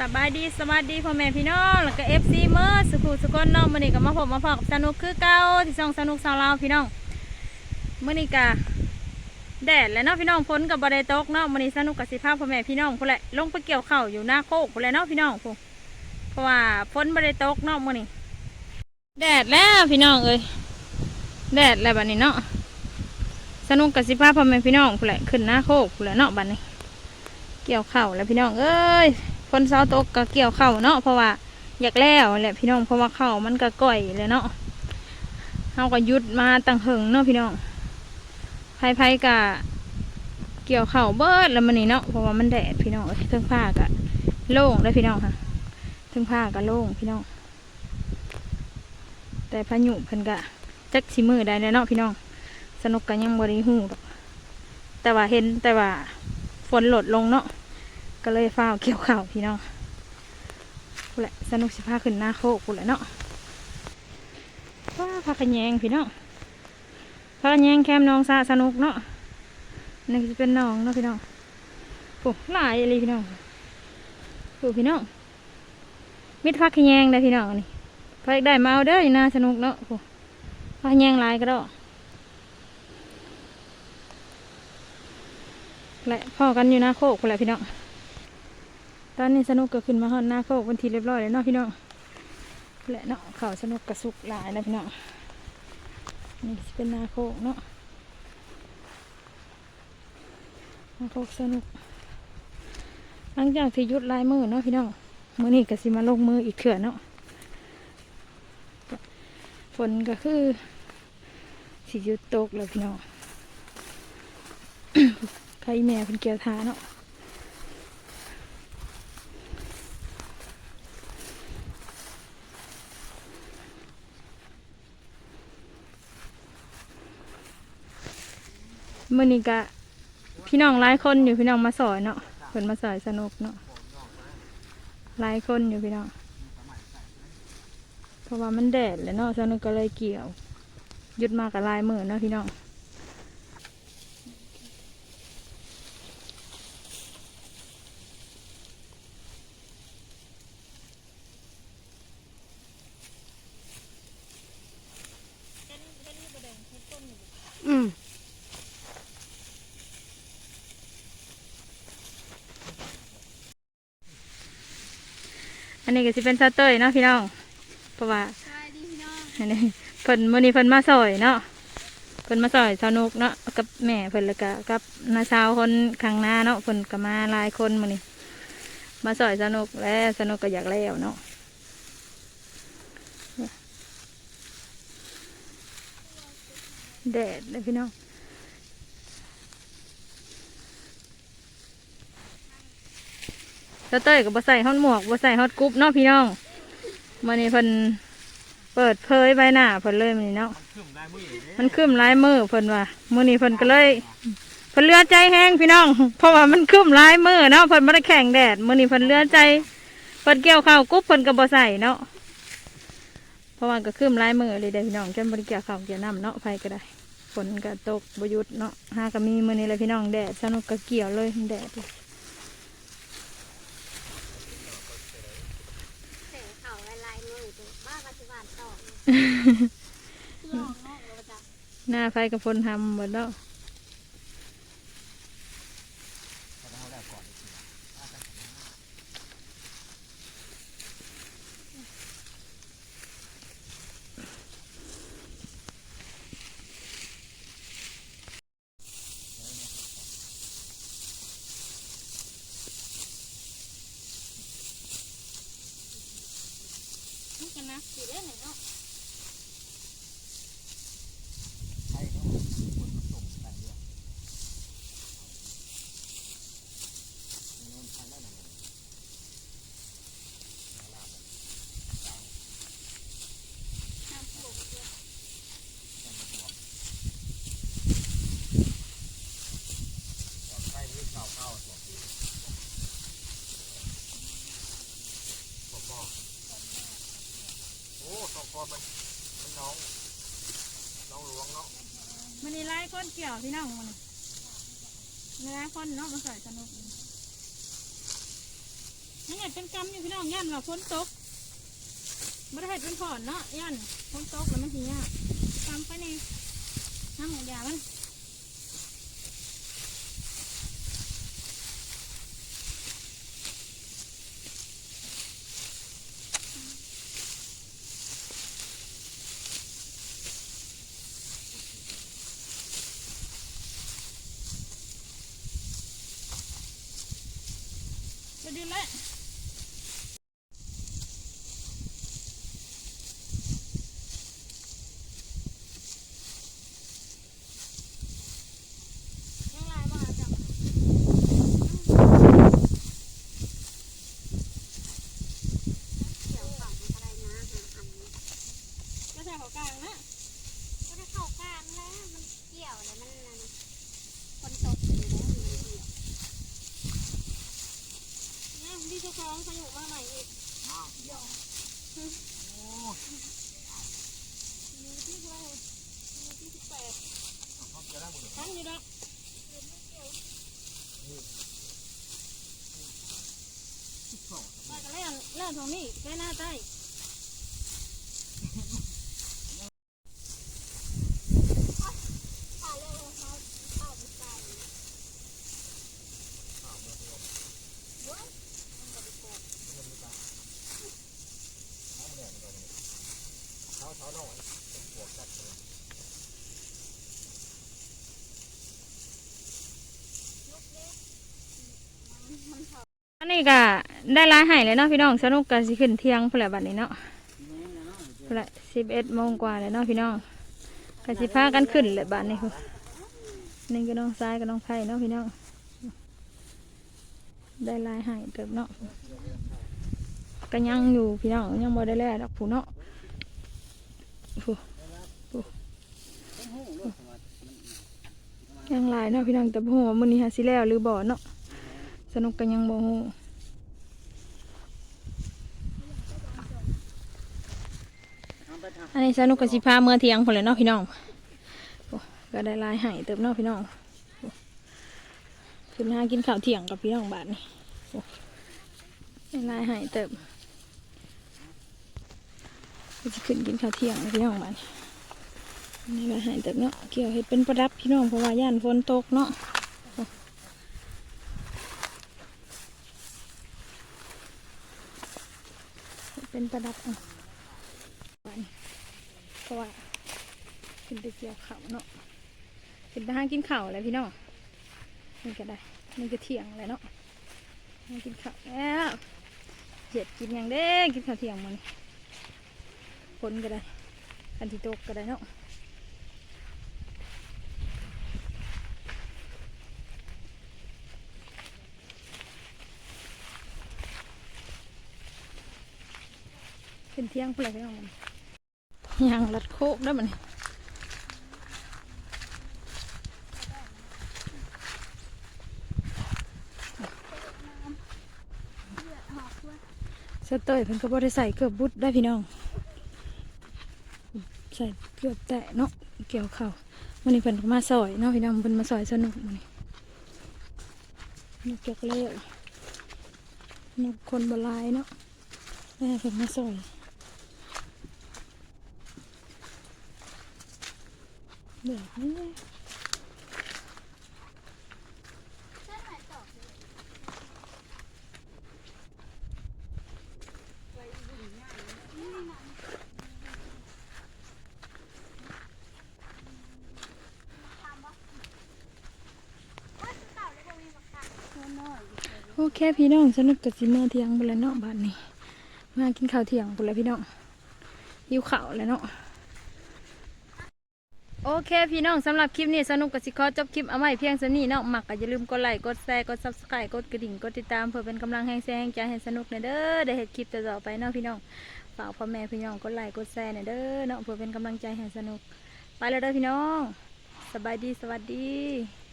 สบายดีสวัสดีพ่อแม่พี่น้องแล้วก็เอฟซีเมอร์สุขุสุกนน้องมื้อนี้ก็มาพบมาพอกับสนุกคือเก่าที่ช่องสนุกสาวลาพี่น้องมื้อนี้ก็แดดแล้วเนาะพี่น้องฝนกับบ่ได้ตกเนาะมื้อนี้สนุกกับสิพาพ่อแม่พี่น้องพุ่นแหละลงไปเกี่ยวเข้าอยู่หน้าโคกพุ่นแหละเนาะพี่น้องพุ่นเพราะว่าฝนบ่ได้ตกเนาะมื้อนี้แดดแล้วพี่น้องเอ้ยแดดแล้วบัดนี้เนาะสนุกกับสิพาพ่อแม่พี่น้องพุ่นแหละขึ้นหน้าโคกพุ่นแหละเนาะบัดนี้ เกี่ยวเข้าแล้วพี่น้องเอ้ย ฝนเสาตกก็เกี่ยวเข้าเนาะเพราะว่าอยากแล้วแหละพี่น้องเพราะว่าเข้ามันก็ก่อยเลยเนาะเฮาก็หยุดมาตั้งหึงเนาะพี่น้องไผๆก็เกี่ยวเข้าเบิดแล้วมันนี่เนาะเพราะว่ามันแดดพี่น้องเอ้ยเทิงผ้าก็โล่งได้พี่น้องค่ะเทิงผ้าก็โล่งพี่น้อง แต่พายุเพิ่นก็จักสิมือได้แล้วเนาะพี่น้อง สนุกกันยังบริหูแต่ว่าเห็นแต่ว่าฝนหลดลงเนาะ ก็เลยฟ้าเกี่ยวข่าวพี่น้องกูแหละสนุกสิพาขึ้นหน้าโคกกูแหละเนาะว้าพากันแยงพี่น้องพากันแยงแคมน้องซาสนุกเนาะนี่จะเป็นน้องเนาะพี่น้องโอ้หลายเลยพี่น้องโอ้พี่น้องมิตรพักขะแยงได้พี่น้องนี่พากได้มาเอาเด้ออยู่หน้าสนุกเนาะโอ้พักแยงหลายก็ได้และพ่อกันอยู่หน้าโคกคนแหละพี่น้อง ตอนนี้สนุกก็ขึ้นมาหอนหน้าโคกวันทีเรียบร้อยเลยเนาะพี่น้องและเนาะเขาสนุกกระสุกหลายนะพี่น้องนี่เป็นหน้าโคกเนาะหน้าโคกสนุกหลังจากที่ยุดลายมือเนาะพี่น้องมือนี้ก็สิมาลงมืออีกเถื่อเนาะฝนก็คือสิยุดตกแล้วพี่น้องใครแม่เป็นเกียวทาเนาะ มื่อนี้ก็พี่น้องหลายคนอยู่พี่น้องมาสอยเนาะเพิ่นมาสอยสนุกเนาะหลายคนอยู่พี่น้องเพราะว่ามันแดดเลยเนาะสนุกก็เลยเกี่ยวหยุดมากับลายมือเนาะพี่น้องอืม อันนี้ก็สิเป็นซาเตอร์เนาะพี่น้อง เพราะว่าสวัสดีพี่น้องอันนี้เพิ่นมื้อนี้เพิ่นมาซอยเนาะ เพิ่นมาซอยสนุกเนาะกับแม่เพิ่นแล้วก็กับน้าสาวคนข้างหน้าเนาะเพิ่นก็มาหลายคนมื้อนี้ มาซอยสนุกและสนุกก็อยากแล้วเนาะแดดเลยพี่น้อง แล้เต้ยก็บ่ใส่ฮอดหมวกบ่ใส่ฮอดกรุ๊ปเนาะพี่น้องมื้อนี้เพิ่นเปิดเผยใบหน้าเพิ่นเลยมื้อนี้เนาะมันขึ้นลายมือเพิ่นว่ามื้อนี้เพิ่นก็เลยเพิ่นเลือใจแห้งพี่น้อง เพราะว่ามันขึ้นลายมือเนาะเพิ่นบ่ได้แข่งแดดมื้อนี้เพิ่นเลือใจเพิ่นเกี่ยวข้าวกุ๊บเพิ่นก็บ่ใส่เนาะเพราะว่าก็ขึ้นลายมือเลยเด้พี่น้องจนบ่ได้เกี่ยวข้าวเกี่ยวน้ำเนาะไผก็ได้ฝนก็ตกบ่หยุดเนาะหาก็มีมื้อนี้แหละพี่น้องแดดสนุกก็เกี่ยวเลยแดดเลย เสียงเขาลายๆมือตัวบ้าปัจจุบันต่อลองนอกเลยจ้ะ หน้าไฟกับฝนทำหมดแล้วนี่กันนะสีเล่นไหนเนาะ โอ้สองคนมันมันน้อง น้องหลวงเนาะมันนี่ไล่ก้นเกี่ยวพี่น้องมันมีหลายคนเนาะมาใส่สนุกนี่เห็ดเป็นกำอยู่พี่น้องยันว่าฝนตกไม่ได้ให้เป็นผ่อนเนาะยันพ้นตกแล้วมันสิยากกรรมไปในน้ำหมูยามัน จะดีแล้วยังไงบ้างอะจ๊ะ เกี่ยวฝั่งอะไรนะหาอันนี้ ก็ใช่ของกลางนะ ก็จะเข้ากลางแล้วมันเกี่ยวแล้วมันนั่นคนตกอยู่แล้วมันเกี่ยว นะ ช่องสยบมาใหม่อีกอ้าวเดี๋ยวโอ้อยู่ที่เท่าไหร่อยู่ที่สิบแปดเขาจะได้หมดเลยทันอยู่ดอกสิบสองไปกันแล้วเรื่องของนี่แค่หน้าใต้ ถ้าเลิกเขาเข้าไปใส่ ข่าวเมื่อเดือน เว้ยมันบริโภค เงินไม่ตายเขาเนี่ยมันก็เลยเขาเขาหน่อยเป็นปวกจัดเลย ลูกเล็กมันมันเขา อั นนี้ก็ได้ร้ายหายเลยเนาะพี่น้องสนุกกันสิขึ้นเที่ยงเพื่อบัดนี้เนาะเพื่อสิบเอ็ดโมงกว่าเลยเนาะพี่น้องกสิพากันขึ้นเลยบัดนี้คือนี่ก็น้องซ้ายกับน้องไผ่เนาะพี่น้องได้ลายหายเติบเนาะก็ยังอยู่พี่น้องยังบ่ได้แล่ดอกผู้เนาะผู้ผู้ยังลายเนาะพี่น้องแต่บ่ฮู้ว่ามื้อนี้หาสิแล้วหรือบ่เนาะ นุกกันยังบ่ฮู้อันนี้สนุกกับสิพาเมื่อเที่ยงพุ่นละเนาะพี่น้องก็ได้ลายหายเติบเนาะพี่น้องขึ้นหากินข้าวเที่ยงกับพี่น้องบาดนี้ลายหายเติบก็จะขึ้นกินข้าวเที่ยงพี่น้องบานนี่ลายหายเติบเนาะเกี่ยวเห็ดเป็นประดับพี่น้องเพราะว่าย่านฝนตกเนาะ เป็นประดับอะวันเพราะว่าขึ้นไปเกี่ยวข้าวเนาะขึ้นไปหากินข้าวเลยพี่น้องนี่ก็ได้นี่ก็เถียงเลยเนาะมากินข้าวแล้วเจ็ดกินอย่างเด้กินข้าวเถียงมันผลก็ได้อันที่ตกก็ได้เนาะ เป็นเที่ยงเปล่าพี่น้องมันยางรัดโคกได้มันสเตยเพิ่นก็บ่ได้ใส่เกือบบุดได้พี่น้อง ใส่เกือบแตะเนาะเกี่ยวเข่าวันนี้เพิ่นมาซอยเนาะพี่น้องเพิ่นมาซอยสนุกมื้อนี้นกเกี่ยวกับเลี้ยวนกคนบลายเนาะแม่เพิ่นมาซอยแบบนี้ เส้นไหนต่อว่าจะเต่าเลยบ่มีบักตั กน้อยโอเคพี่น้องสนุกกับสิเมื่อเที่ยงบุนแล้วเนาะบ้านนี้ มากินข้าวเที่ยงบุนแล้วพี่น้องหิวข้าวแล้วเนาะ เคพี่น้องสำหรับคลิปนี้สนุกกับสิขอจบคลิปเอาไว้เพียงเท่านี้เนาะมักก็อย่าลืมกดไลค์กดแชร์กดซับสไครต์กดกระดิ่งกดติดตามเพื่อเป็นกำลังแห่งแซงใจให้สนุกในเด้อได้เห็นคลิปต่อไปเนาะพี่น้องฝากพ่อแม่พี่น้องกดไลค์กดแชร์ในเด้อเนาะเพื่อเป็นกำลังใจให้สนุก ไปแล้วเด้อพี่น้อง สบายดีสวัสดี